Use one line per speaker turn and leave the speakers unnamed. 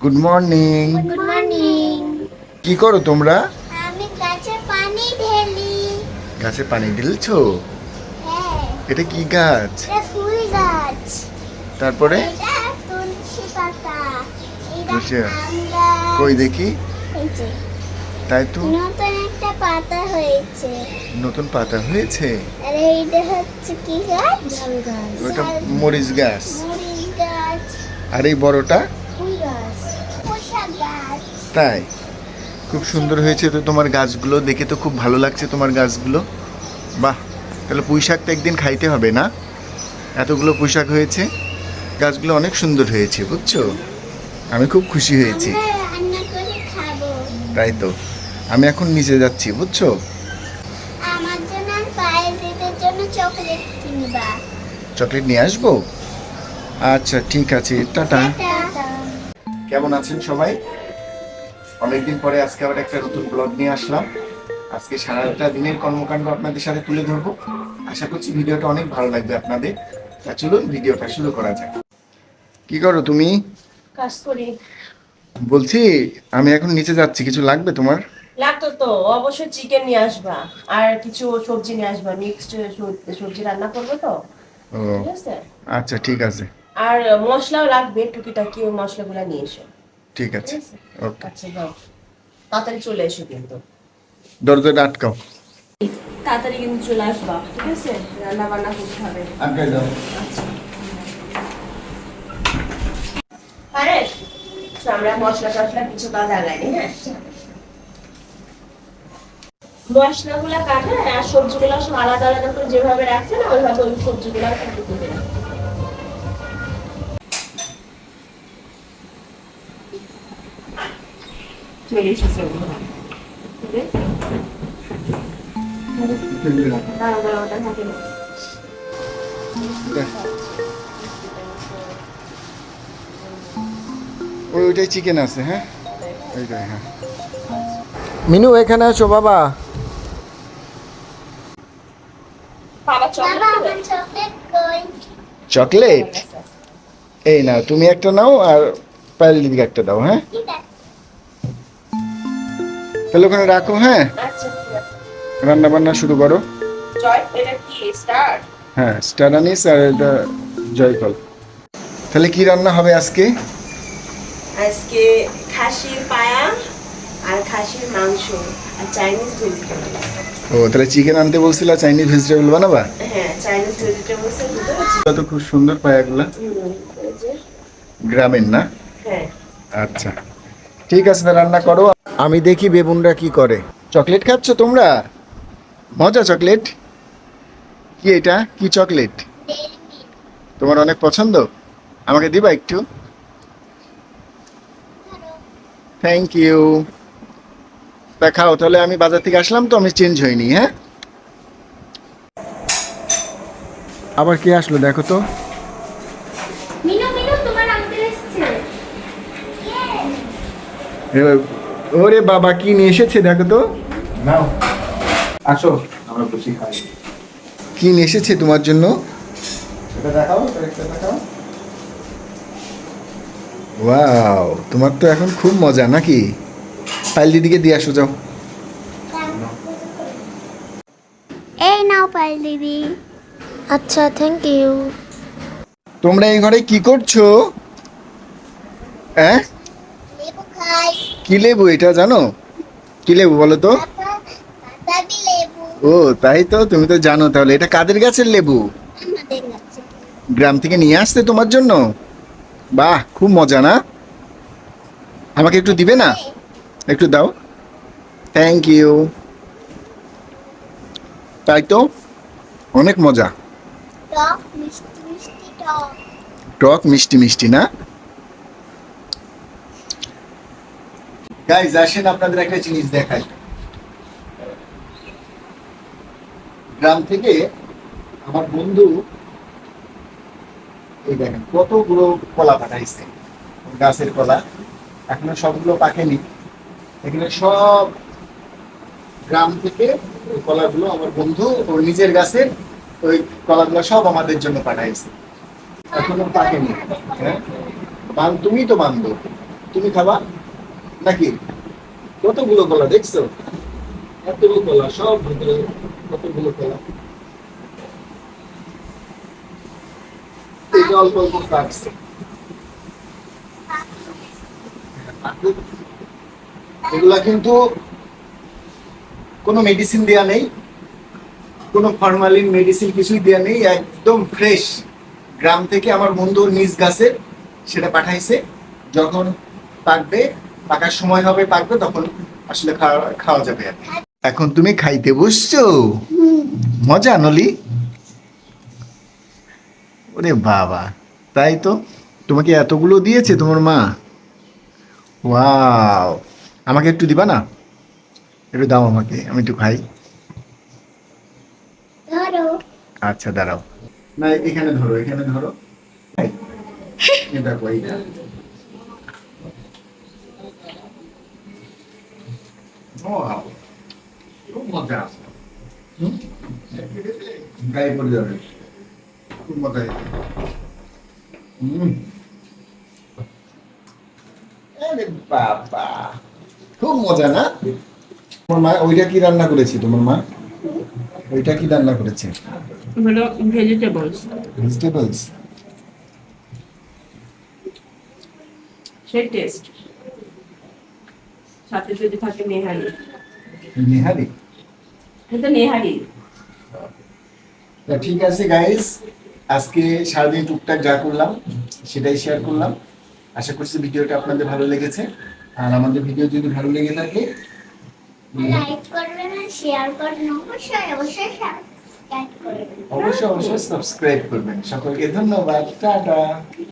Good morning
good morning
কি করো তোমরা?
আমি গাছে পানি ঢেলি।
গাছে পানি ঢেলছো?
হ্যাঁ।
এটা কি গাছ?
এটা ফুল গাছ।
তারপরে?
এটা তুলসী পাতা। এটা
কই দেখি? তাই তো।
নতুন একটা পাতা হয়েছে।
নতুন পাতা হয়েছে?
আর এইটা হচ্ছে কি গাছ।
ওটা মরিচ গাছ।
মরিচ গাছ।
আর এই বড়টা? তাই? খুব সুন্দর হয়েছে তো তোমার গাছগুলো। দেখে তো খুব ভালো লাগছে তোমার গাছগুলো। বাহ তাহলে পুঁই তো একদিন খাইতে হবে না? এতগুলো পুঁই শাক হয়েছে। গাছগুলো অনেক সুন্দর হয়েছে বুঝছ? আমি খুব খুশি হয়েছি। তাই তো। আমি এখন নিচে যাচ্ছি বুঝছ?
চকলেট
নিয়ে আসব? আচ্ছা ঠিক আছে। টাটা। কেমন আছেন সবাই? অনেকদিন পরে আজকে আবার একটা নতুন ব্লগ নিয়ে আসলাম। আজকে সারাটা দিনের কর্মকাণ্ড আপনাদের সাথে তুলে ধরবো। আশা করছি ভিডিওটা অনেক ভালো লাগবে আপনাদের। তা চলুন ভিডিওটা শুরু করা যাক। কি করো তুমি?
কাজ করি।
বলছি আমি এখন নিচে যাচ্ছি কিছু লাগবে তোমার?
লাগতো তো অবশ্যই চিকেন নিয়ে আসবা। আর কিছু সবজি নিয়ে আসবা মিক্সড সবজি রান্না করব তো। ঠিক আছে?
আচ্ছা ঠিক আছে।
আর মশলাও লাগবে টুকিটাকি ওই মশলাগুলো নিয়ে এসো।
ঠিক আছে ওকে।
আচ্ছা তাড়াতাড়ি চলে এসো কিন্তু।
দরজাটা আটকাও।
তাড়াতাড়ি কিন্তু চলে আসবা ঠিক আছে? রান্না বান্না করতে হবে।
দাও।
আচ্ছা। আরে আমরা মশলা টশলা কিছু কাজ আগাইনি হ্যাঁ? মশলাগুলো কাটে আর সবজিগুলো সব আলাদা আলাদা করে যেভাবে রাখছে না ওইভাবে ওই সবজিগুলো কাটে দিতে হবে। চলে এসেছে। না।
ওই ওইটাই চিকেন আছে হ্যাঁ? ওইটাই হ্যাঁ। মিনু এখানে আছো বাবা?
চকলেট
এই নাও তুমি একটা নাও আর পায়েল দিদিকে একটা দাও হ্যাঁ? তাহলে ওখানে রাখো হ্যাঁ?
আচ্ছা ঠিক আছে।
রান্না বান্না শুরু করো।
জয় এটা কি স্টার্ট
হ্যাঁ স্টার আনিস আর এটা জয়ফল। তাহলে কি রান্না হবে আজকে?
আজকে খাসির পায়া আর খাসির মাংস আর চাইনিজ ভেজিটেবল
ও তাহলে চিকেন আনতে বলছিলা চাইনিজ ভেজিটেবল বানাবা?
হ্যাঁ চাইনিজ ভেজিটেবলস এর
তো খুব সুন্দর পায়াগুলা। গ্রামের না?
হ্যাঁ।
আচ্ছা। ঠিক আছে তা রান্না করো। আমি দেখি বেবুনরা কি করে। চকলেট খাচ্ছ তোমরা? মজা চকলেট। কি এটা? কি চকলেট? তোমার অনেক পছন্দ? আমাকে দিবা একটু? থ্যাংক ইউ তা খাও তাহলে আমি বাজার থেকে আসলাম তো আমি চেঞ্জ হইনি হ্যাঁ? আবার কে আসলো দেখো তো।
মিনু মিনু তোমার আঙ্কেল এসেছে।
এবার, ওরে বাবা কি নিয়ে এসেছে দেখো তো।
নাও। আসো আমরা বসি খাই।
কি নিয়ে এসেছে তোমার জন্য?
এটা দেখাও এটা দেখাও।
ওয়াও তোমার তো এখন খুব মজা নাকি? পাইল দিদিকে দিয়ে আসো যাও।
এই নাও পাল দিদি। আচ্ছা থ্যাংক ইউ
তোমরা এই ঘরে কি করছ? হ্যাঁ কি লেবু এটা জানো? কি লেবু বলো তো? ও তাই তো তুমি তো জানো তাহলে। এটা কাদের গাছের লেবু? গ্রাম থেকে নিয়ে আসতে তোমার জন্য? বাহ খুব মজা না? আমাকে একটু দিবে না? একটু দাও। থ্যাংক ইউ তাই তো অনেক মজা।
টক মিষ্টি মিষ্টি টক।
টক মিষ্টি মিষ্টি না? গাইজ আসেন আপনাদের একটা জিনিস দেখাই। গ্রাম থেকে আমার বন্ধু, এই দেখেন কতগুলো কলা পাঠাইছে। গাছের কলা, এখনও সবগুলো পাকেনি। এখানে সব গ্রাম থেকে ওই কলাগুলো আমার বন্ধু ওর নিজের গাছের ওই কলাগুলো সব আমাদের জন্য পাঠাইছে। এখনও পাকেনি। হ্যাঁ? তুমি তো বান্ধব। তুমি খাবা? নাকি? কতগুলো কলা দেখছ? এতগুলো কলা, সব ভিতরে কতগুলো কলা? এগুলা কিন্তু কোনো মেডিসিন দেয়া নেই, কোনো ফরমালিন মেডিসিন কিছুই দেয়া নেই, একদম ফ্রেশ গ্রাম থেকে আমার বন্ধু নিজ গাছে সেটা পাঠাইছে, যখন পাকবে পাকার সময় হবে পাকবে তখন আসলে খাওয়া খাওয়া যাবে এখন তুমি খাইতে বসছো? মজা নলি? ওরে বাবা তাই তো। তোমাকে এতগুলো দিয়েছে তোমার মা। ওয়াও আমাকে একটু দিবা না? একটু দাও আমাকে আমি একটু খাই। আচ্ছা দাঁড়াও। না এখানে ধরো এখানে ধরো। দেখো এইটা। Wow, খুব মজা হুম? গায়ে পড়ে যাবে খুব মজা আরে বাবা খুব মজা না তোমার মা ওইটা কি রান্না করেছে তোমার মা ওইটা কি রান্না করেছে
হলো ভেজিটেবলস
ভেজিটেবলস
সেই টেস্ট সাথে যদি থাকে নেহারি।
নিহারি?
এটা নেহারি।
ঠিক আছে গাইস আজকে সারাদিন টুকটাক যা করলাম সেটাই শেয়ার করলাম। আশা করছি ভিডিওটা আপনাদের ভালো লেগেছে। আর আমাদের ভিডিও যদি ভালো লেগে থাকে
লাইক করবেন আর শেয়ার করবেন। অবশ্যই অবশ্যই
অবশ্যই অবশ্যই সাবস্ক্রাইব করবেন। সকলকে ধন্যবাদ। টাটা।